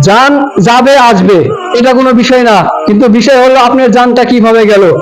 জান যাবে, আসবে। এটা কোনো বিষয় না। কিন্তু বিষয় হলো আপনার যানটা কীভাবে গেল?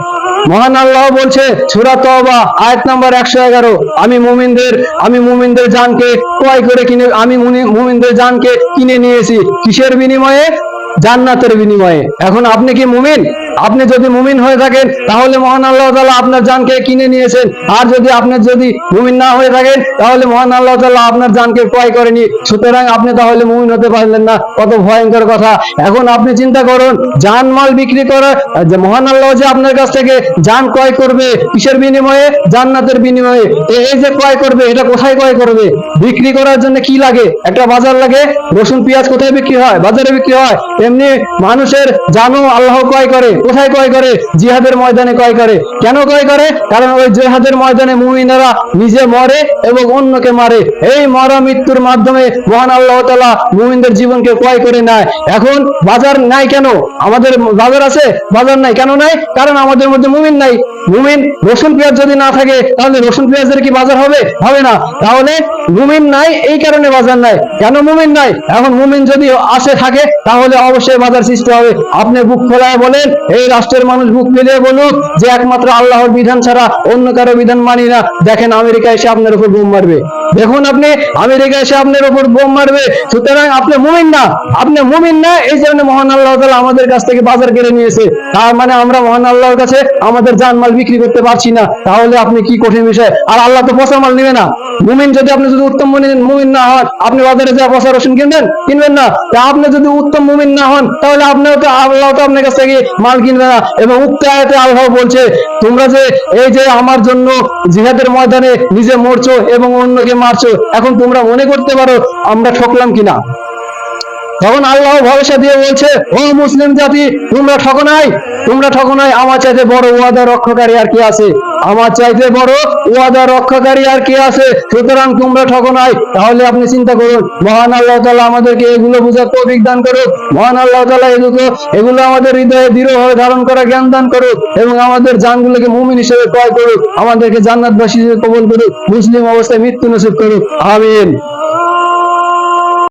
মহান আল্লাহ বলছে, সুরা তবা আয়াত নাম্বার একশো এগারো, আমি মুমিনদের আমি মুমিনদের জানকে ক্রয় করে কিনে, আমি মুনি- মুমিনদের জানকে কিনে নিয়েছি। কিসের বিনিময়ে? জান্নাতের বিনিময়ে। এখন আপনি কি মুমিন? আপনি যদি মুমিন হয়ে থাকেন, তাহলে মহান আল্লাহ তাআলা আপনার জানকে কিনে নিয়েছেন। আর যদি আপনার যদি মুমিন না হয়ে থাকেন, তাহলে মহান আল্লাহ তাআলা আপনার জানকে ক্রয় করেনি। সুতরাং আপনি তাহলে মুমিন হতে পারলেন না। কত ভয়ঙ্কর কথা। এখন আপনি চিন্তা করুন, জান মাল বিক্রি করে, যে মহান আল্লাহ যে আপনার কাছ থেকে জান ক্রয় করবে, কিসের বিনিময়ে? জান্নাতের বিনিময়ে। এই যে ক্রয় করবে, এটা কোথায় ক্রয় করবে? বিক্রি করার জন্য কি লাগে? একটা বাজার লাগে, রসুন, পেঁয়াজ কোথায় বিক্রি হয়? বাজারে বিক্রি হয়। এমনি মানুষের জানো আল্লাহ ক্রয় করে। কোথায় ক্রয় করে? জিহাদের ময়দানে ক্রয় করে। কেন ক্রয় করে? কারণ ওই জিহাদের ময়দানে মুমিনেরা নিজে মরে এবং অন্যকে মারে। এই মরা মৃত্যুর মাধ্যমে মহান আল্লাহ তালা মুমিনদের জীবনকে ক্রয় করে নেয়। এখন বাজার নাই কেন? আমাদের বাজার আছে? বাজার নাই। কেন নাই? কারণ আমাদের মধ্যে মুমিন নাই। মুমিন রসুন পেঁয়াজ যদি না থাকে, তাহলে রসুন পেঁয়াজের কি বাজার হবে? হবে না। তাহলে মুমিন নাই, এই কারণে বাজার নাই। কেন মুমিন নাই? এখন মুমিন যদি আসে থাকে, তাহলে অবশ্যই বাজার সৃষ্টি হবে। আপনি বুক খোলায় বলেন এই রাষ্ট্রের মানুষ বুক মিলিয়ে বলুক যে একমাত্র আল্লাহর বিধান ছাড়া অন্য কারও বিধান মানি না। দেখেন আমেরিকা এসে আপনার উপর বোম মারবে। দেখুন আপনি, আমেরিকা এসে আপনার উপর বোম মারবে। সুতরাং আপনি মুমিন না। আপনি মুমিন না, এই জন্য মহান আল্লাহ তাআলা আমাদের কাছ থেকে বাজার কেড়ে নিয়েছে। তার মানে আমরা মহান আল্লাহর কাছে আমাদের জানমাল বিক্রি করতে পারছি না। তাহলে আপনি কি কঠিন বিষয়? আর আল্লাহ তো পচা মাল নেবে না। মুমিন যদি আপনি যদি উত্তম মুমিন না হন, আপনি বাজারে যা পচা রসুন কিনবেন? কিনবেন না। আপনি যদি উত্তম মুমিন না হন, তাহলে আপনার তো আল্লাহ তো আপনার কাছ থেকে মাল কিনবে না। এবং উক্ত আয়াতে আল্লাহ বলছে, তোমরা যে এই যে আমার জন্য জিহাদের ময়দানে নিজে মরছো এবং অন্যকে মারছো, এখন তোমরা মনে করতে পারো আমরা ঠকলাম কিনা? তখন আল্লাহ ভরসা দিয়ে বলছে, ও মুসলিম জাতি, তোমরা ঠকো নাই? তোমরা ঠকো নাই? আমার চাইতে বড় ওয়াদা রক্ষাকারী আর কি আছে? আমার চাইতে বড় ওয়াদা রক্ষাকারী আর কি আছে? সুতরাং তোমরা ঠকো নাই। তাহলে আপনি চিন্তা করুন, মহান আল্লাহ তাআলা আমাদেরকে এগুলো বুঝার তৌফিক দান করুক। মহান আল্লাহ তাআলা এগুলো এগুলো আমাদের হৃদয়ে দৃঢ়ভাবে ধারণ করা জ্ঞান দান করুক এবং আমাদের জানগুলোকে মুমিন হিসেবে ক্রয় করুক। আমাদেরকে জান্নাতবাসী হিসেবে কবল করুক। মুসলিম অবস্থায় মৃত্যু নসিব করুক। আমিন।